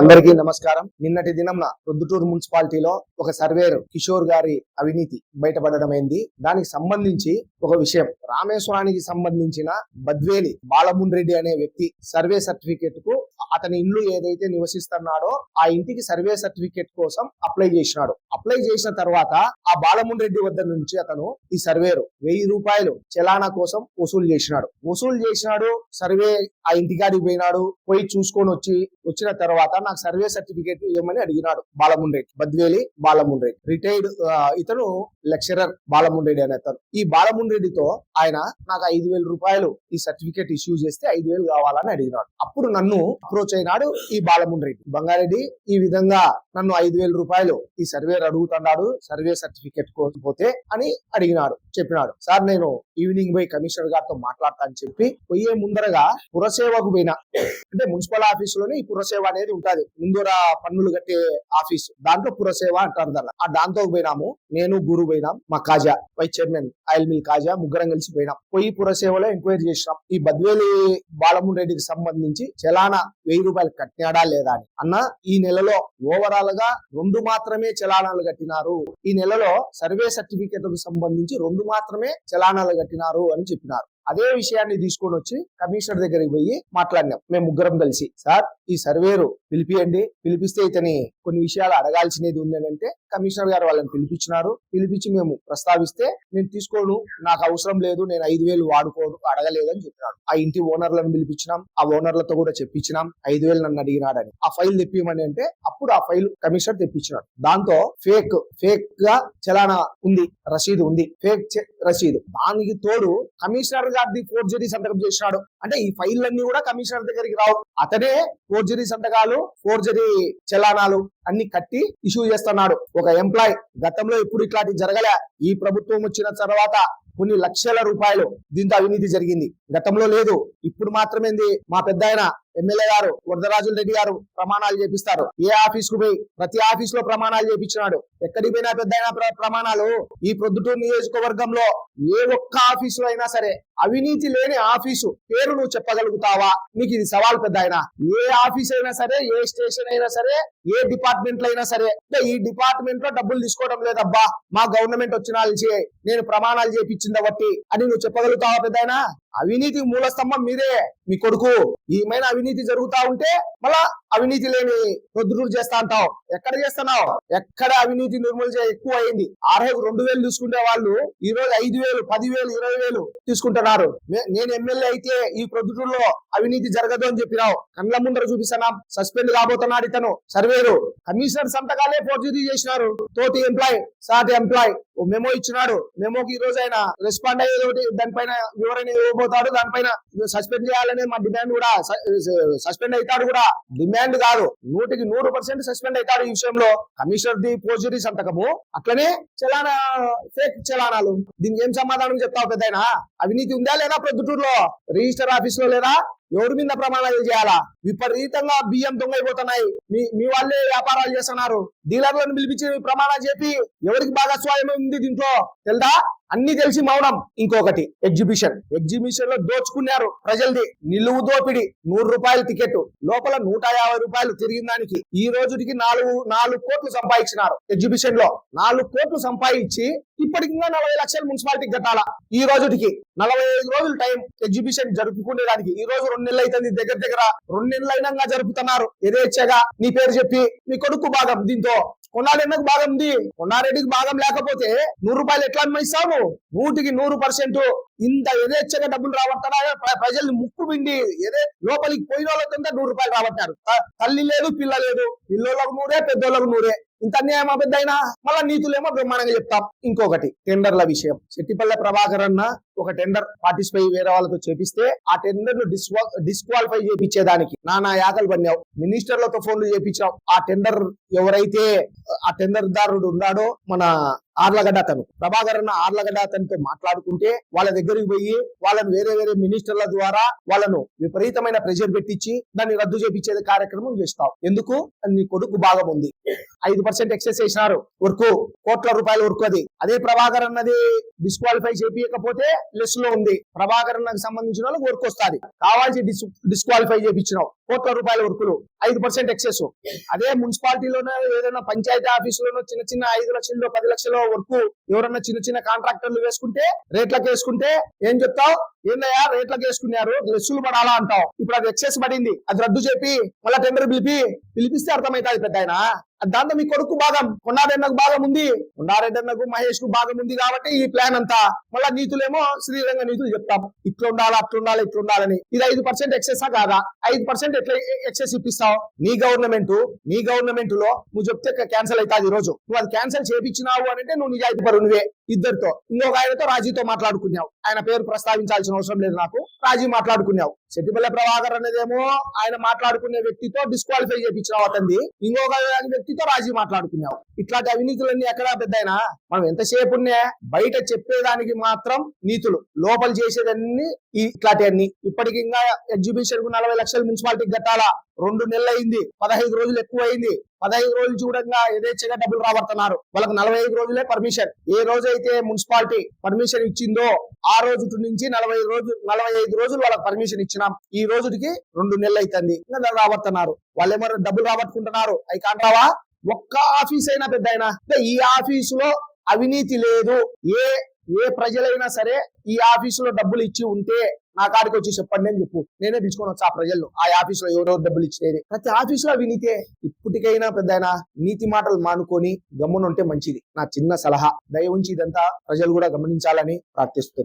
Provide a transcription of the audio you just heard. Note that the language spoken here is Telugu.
అందరికీ నమస్కారం. నిన్నటి దినంన ప్రొద్దుటూరు మున్సిపాలిటీలో ఒక సర్వేర్ కిషోర్ గారి అవినీతి బయటపడడమైంది దానికి సంబంధించి ఒక విషయం. రామేశ్వరానికి సంబంధించిన బద్వేలి బాలమున్ అనే వ్యక్తి సర్వే సర్టిఫికేట్కు అతని ఇల్లు ఏదైతే నివసిస్తున్నాడో ఆ ఇంటికి సర్వే సర్టిఫికేట్ కోసం అప్లై చేసినాడు. అప్లై చేసిన తర్వాత ఆ బాలమునిరెడ్డి వద్ద నుంచి అతను ఈ సర్వేరు వెయ్యి రూపాయలు చలానా కోసం వసూలు చేసినాడు. వసూలు చేసినాడు సర్వే ఆ ఇంటికాడికి పోయినాడు పోయి చూసుకొని వచ్చి వచ్చిన తర్వాత నాకు సర్వే సర్టిఫికేట్ ఇవ్వమని అడిగినాడు బాలమునిరెడ్డి బద్వేలి బాలమునిరెడ్డి రిటైర్డ్ ఇతను లెక్చరర్ బాలమునిరెడ్డి అనే అతను. ఈ బాలమునిరెడ్డితో ఆయన నాకు ఐదు వేల రూపాయలు ఈ సర్టిఫికేట్ ఇష్యూ చేస్తే ఐదు వేలు కావాలని అడిగినాడు. అప్పుడు నన్ను అప్రోచ్ అయినాడు ఈ బాలమున్ రెడ్డి బంగారెడ్డి ఈ విధంగా నన్ను ఐదు వేల రూపాయలు ఈ సర్వేర్ అడుగుతున్నాడు సర్వే సర్టిఫికేట్ కోసం పోతే అని అడిగినాడు చెప్పినాడు. సార్ నేను ఈవినింగ్ పోయి కమిషనర్ గారితో మాట్లాడతా అని చెప్పి పోయే ముందరగా పురసేవకు పోయినా. అంటే మున్సిపల్ ఆఫీస్లోనే ఈ పురసేవ అనేది ఉంటది. ముందర పన్నులు కట్టే ఆఫీస్. దాంట్లో పురసేవ అంటారు దాన్ని. ఆ దాంతో పోయినాము. నేను గురు పోయినాం మా Kaja vice chairman oil mill Kaja ముగ్గురం కలిసి పోయినాం. పోయి పురసేవలో ఎంక్వైరీ చేసినాం. ఈ బద్వేలి బాలమురెడ్డికి సంబంధించి చలానా వెయ్యి రూపాయలు కట్టినాడా లేదా అని. అన్న ఈ నెలలో ఓవరాల్ గా రెండు మాత్రమే చలానాలు కట్టినారు. ఈ నెలలో సర్వే సర్టిఫికేట్కు సంబంధించి రెండు మాత్రమే చలానాలు కట్టినారు అని చెప్పినారు. అదే విషయాన్ని తీసుకొని వచ్చి కమిషనర్ దగ్గరికి పోయి మాట్లాడినాం. మేము ముగ్గురం కలిసి. సార్ ఈ సర్వేరు పిలిపియండి. పిలిపిస్తే ఇతని కొన్ని విషయాలు అడగాల్సినది ఉంది కమిషనర్ గారు వాళ్ళని పిలిపించినారు. పిలిపించి మేము ప్రస్తావిస్తే నేను తీసుకోను. నాకు అవసరం లేదు. నేను ఐదు వేలు వాడుకోను. అడగలేదని చెప్పినాడు. ఆ ఇంటి ఓనర్లను పిలిపించినాం. ఆ ఓనర్లతో కూడా చెప్పించినాం ఐదు వేలు నన్ను అడిగినాడని. ఆ ఫైల్ తెప్పిమని అంటే అప్పుడు ఆ ఫైల్ కమిషనర్ తెప్పించినాడు. దాంతో ఫేక్ ఫేక్గా చలానా ఉంది. రసీదు ఉంది. ఫేక్ రసీదు. దానికి తోడు కమిషనర్ గారిది ఫోర్జరీ సంతకం చేసినాడు. అంటే ఈ ఫైల్ అన్ని కూడా కమిషనర్ దగ్గరికి రావు. అతనే ఫోర్జరీ సంతకాలు ఫోర్జరీ చలానాలు అన్ని కట్టి ఇష్యూ చేస్తున్నాడు. ఒక ఎంప్లాయ్ గతంలో ఇప్పుడు ఇట్లాంటి జరగలే. ఈ ప్రభుత్వం వచ్చిన తర్వాత కొన్ని లక్షల రూపాయలు దీంతో అవినీతి జరిగింది. గతంలో లేదు. ఇప్పుడు మాత్రమే మా పెద్ద ఆయన ఎమ్మెల్యే గారు వరదరాజుల రెడ్డి గారు ప్రమాణాలు చేపిస్తారు. ఏ ఆఫీస్కు పోయి ప్రతి ఆఫీస్లో ప్రమాణాలు చేపించినాడు. ఎక్కడికి పోయినా పెద్ద అయినా ప్రమాణాలు. ఈ ప్రొద్దుటూరు నియోజకవర్గంలో ఏ ఒక్క ఆఫీసు అయినా సరే అవినీతి లేని ఆఫీసు పేరు నువ్వు చెప్పగలుగుతావా? నీకు ఇది సవాల్ పెద్ద ఆయన ఏ ఆఫీస్ అయినా సరే ఏ స్టేషన్ అయినా సరే ఏ డిపార్ట్మెంట్ అయినా సరే అంటే ఈ డిపార్ట్మెంట్లో డబ్బులు తీసుకోవడం లేదబ్బా. మా గవర్నమెంట్ వచ్చిన నేను ప్రమాణాలు చేపించింది బట్టి అని నువ్వు చెప్పగలుగుతావా పెద్ద అవినీతి మూల స్తంభం మీదే మీ కొడుకు. ఏమైనా అవినీతి జరుగుతా ఉంటే మళ్ళా అవినీతి లేని ప్రొద్దుటూరు చేస్తా అంటావు. ఎక్కడ చేస్తున్నావు? ఎక్కడ అవినీతి నిర్మూలన ఎక్కువ అయింది ఆర్ఐకు రెండు వేలు తీసుకునే వాళ్ళు ఈ రోజు ఐదు వేలు పది వేలు ఇరవై వేలు తీసుకుంటున్నారు. నేను ఎమ్మెల్యే అయితే ఈ ప్రొద్దుటూరులో అవినీతి జరగదు అని చెప్పినావు. కండ్ల ముందర చూపిస్తున్నాం సస్పెండ్ కాబోతున్నాడు ఇతను. సర్వేరు. కమిషనర్ సంతకాలే ఫోర్జరీ చేసినారు. తోటి ఎంప్లాయ్ సాటి ఎంప్లాయ్. ఓ మెమో ఇచ్చినాడు. మెమోకి ఈ రోజు ఆయన రెస్పాండ్ అయ్యేది ఒకటి దానిపైన వివరణ ఇవ్వబోతాడు దానిపైన సస్పెండ్ చేయాలనే మా డిమాండ్ కూడా సస్పెండ్ అవుతాడు కూడా. డిమాండ్ కాదు నూటికి నూరు పర్సెంట్ సస్పెండ్ అవుతాడు ఈ విషయంలో. కమిషనర్ ది ఫోర్జరీ సంతకము అట్లనే చలానా ఫేక్ చలానాలు. దీనికి ఏం సమాధానం చెప్తావు పెద్ద అవినీతి ఉందా లేదా ప్రొద్దుటూరులో? రిజిస్టర్ ఆఫీస్లో లేదా? ఎవరి మీద ప్రమాణాలు చేయాలా? విపరీతంగా బియ్యం దొంగైపోతున్నాయి. మీ మీ వాళ్ళే వ్యాపారాలు చేస్తున్నారు. డీలర్లను పిలిపించి ప్రమాణాలు చెప్పి ఎవరికి భాగస్వామ్యం ఉంది దీంట్లో? తెలుదా? అన్ని తెలిసి మౌనం. ఇంకొకటి ఎగ్జిబిషన్ ఎగ్జిబిషన్లో దోచుకున్నారు ప్రజలది నిలువు దోపిడి నూరు రూపాయల టికెట్. లోపల నూట యాభై రూపాయలు తిరిగిన దానికి ఈ రోజుకి నాలుగు నాలుగు కోట్లు సంపాదించినారు ఎగ్జిబిషన్లో. నాలుగు కోట్లు సంపాదించి ఇప్పటికి నలభై లక్షలు మున్సిపాలిటీకి కట్టాలా. ఈ రోజుకి నలభై ఐదు రోజులు టైం ఎగ్జిబిషన్ జరుపుకునేదానికి ఈ రోజు రెండు నెలలు అవుతుంది దగ్గర దగ్గర. రెండు నెలలు జరుపుతున్నారు. యథేచ్ఛగా నీ పేరు చెప్పి నీ కొడుకు భాగం దీంతో. కొన్నారెడ్డికి భాగం ఉంది? కొన్నారెడ్డికి భాగం లేకపోతే నూరు రూపాయలు ఎట్లా అమ్మిస్తాము నూటికి నూరు పర్సెంట్. ఇంత యథేచ్ఛగా డబ్బులు రాబట్టారా ప్రజల్ని ముక్కు పిండి ఏదే లోపలికి పోయిన వాళ్ళకంతా నూరు రూపాయలు రాబట్టారు. తల్లి లేదు పిల్ల లేదు. పిల్లోళ్ళకు నూరే పెద్దోళ్ళకు నూరే. ఇంత అన్యాయమా పెద్ద అయినా మళ్ళా నీతులేమో బ్రహ్మాండంగా చెప్తాం. ఇంకొకటి టెండర్ల విషయం. చెట్టిపల్లె ప్రభాకర్ అన్న ఒక టెండర్ పార్టిసిపై వేరే వాళ్ళతో చేపిస్తే ఆ టెండర్ను డిస్క్వాలిఫై చేపించేదానికి. నానా యాకలు పన్నావు మినిస్టర్లతో ఫోన్లు చేపించావు ఆ టెండర్ ఎవరైతే ఆ టెండర్ దారుడు ఉన్నాడో మన ఆర్లగడ్డ అతను. ప్రభాకర్ అన్న ఆర్లగడ్డ అతనితో మాట్లాడుకుంటే వాళ్ళ దగ్గరికి పోయి వాళ్ళని వేరే వేరే మినిస్టర్ల ద్వారా వాళ్ళను విపరీతమైన ప్రెషర్ పెట్టించి దాన్ని రద్దు చేపించే కార్యక్రమం చేస్తావు. ఎందుకు? నీ కొడుకు భాగం ఉంది. ఐదు పర్సెంట్ ఎక్సెస్ చేసినారు. వర్క్ కోట్ల రూపాయల వర్క్ అది. అదే ప్రభాకర్ అన్నది డిస్క్వాలిఫై చేపించకపోతే లెస్లో ఉంది. ప్రభాకర్ అన్నకు సంబంధించిన వాళ్ళకి వర్క్ వస్తుంది. కావాల్సి డిస్క్వాలిఫై చేయించినావు కోట్ల రూపాయల వర్కులు ఐదు పర్సెంట్ ఎక్సెస్ అదే మున్సిపాలిటీలోనే ఏదైనా పంచాయతీ ఆఫీసులోనో చిన్న చిన్న ఐదు లక్షల్లో పది లక్షల వర్క్ ఎవరన్నా చిన్న చిన్న కాంట్రాక్టర్లు వేసుకుంటే రేట్లకు వేసుకుంటే ఏం చెప్తావు? ఏందయ్యా? రేట్లకు వేసుకున్నారు. లెస్సులు పడాలా అంటావు. ఇప్పుడు అది ఎక్సెస్ పడింది. అది రద్దు చెప్పి మళ్ళా టెండర్ పిలిపి పిలిపిస్తే అర్థమవుతుంది పెద్ద ఆయన దాంతో మీ కొడుకు భాగం కొండారెడ్డకు భాగం ఉంది. కొండారెడ్డకు మహేష్కు భాగం ఉంది కాబట్టి ఈ ప్లాన్ అంతా మళ్ళా నీతులేమో శ్రీరంగ నీతులు చెప్తాం ఇట్లా ఉండాలి అట్లా ఉండాలి ఇట్లా ఉండాలని. ఇది ఐదు పర్సెంట్ ఎక్సెస్ కాదా? ఐదు పర్సెంట్ ఎట్లా ఎక్సెస్ ఇప్పిస్తావు? నీ గవర్నమెంట్ నీ గవర్నమెంట్లో నువ్వు చెప్తే క్యాన్సిల్ అవుతుంది ఈ రోజు నువ్వు అది క్యాన్సిల్ చేపించినావు అంటే నువ్వు నిజాయితీ నువ్వే ఇద్దరితో ఇంకొక ఆయనతో రాజీతో మాట్లాడుకున్నావు. ఆయన పేరు ప్రస్తావించాల్సిన అవసరం లేదు నాకు. రాజీ మాట్లాడుకున్నావు. చెట్టిపల్లె ప్రభాకర్ అనేదేమో ఆయన మాట్లాడుకునే వ్యక్తితో డిస్క్వాలిఫై చేయించినావు అతంది ఇంకొక వ్యక్తితో రాజీ మాట్లాడుకున్నావు. ఇట్లాంటి అవినీతులన్నీ ఎక్కడా పెద్ద మనం ఎంతసేపు బయట చెప్పేదానికి మాత్రం నీతులు. లోపల చేసేదన్నీ ఈ ఇట్లాంటివన్నీ. ఇప్పటికి ఇంకా ఎగ్జిబిషన్కు నలభై లక్షలు మున్సిపాలిటీకి కట్టాలా? రెండు నెలలు అయింది పదహైదు రోజులు ఎక్కువ అయింది పదహైదు రోజులు చూడంగా యథేచ్ఛగా డబ్బులు రాబడుతున్నారు. వాళ్ళకి నలభై ఐదు రోజులే పర్మిషన్ ఏ రోజైతే మున్సిపాలిటీ పర్మిషన్ ఇచ్చిందో ఆ రోజు నుంచి నలభై రోజులు నలభై ఐదు రోజులు వాళ్ళకి పర్మిషన్ ఇచ్చినాం. ఈ రోజుకి రెండు నెలలు అవుతుంది ఇంకా రాబడుతున్నారు. వాళ్ళు ఏమో డబ్బులు రాబట్టుకుంటున్నారు. అవి కాంటావా? ఒక్క ఆఫీస్ అయినా పెద్ద అయినా ఈ ఆఫీసులో అవినీతి లేదు. ఏ ఏ ప్రజలైనా సరే ఈ ఆఫీసులో డబ్బులు ఇచ్చి ఉంటే నా కాడికి వచ్చి చెప్పండి అని చెప్పు. నేనే పిలుచుకొని వచ్చా ఆ ప్రజల్లో ఆ ఆఫీసులో ఎవరెవరు డబ్బులు ఇచ్చేది ప్రతి ఆఫీసులో వినితే ఇప్పటికైనా పెద్ద నీతి మాటలు మానుకొని గమ్మునుంటే మంచిది. నా చిన్న సలహా. దయ ఉంచి ఇదంతా ప్రజలు కూడా గమనించాలని ప్రార్థిస్తున్నాను.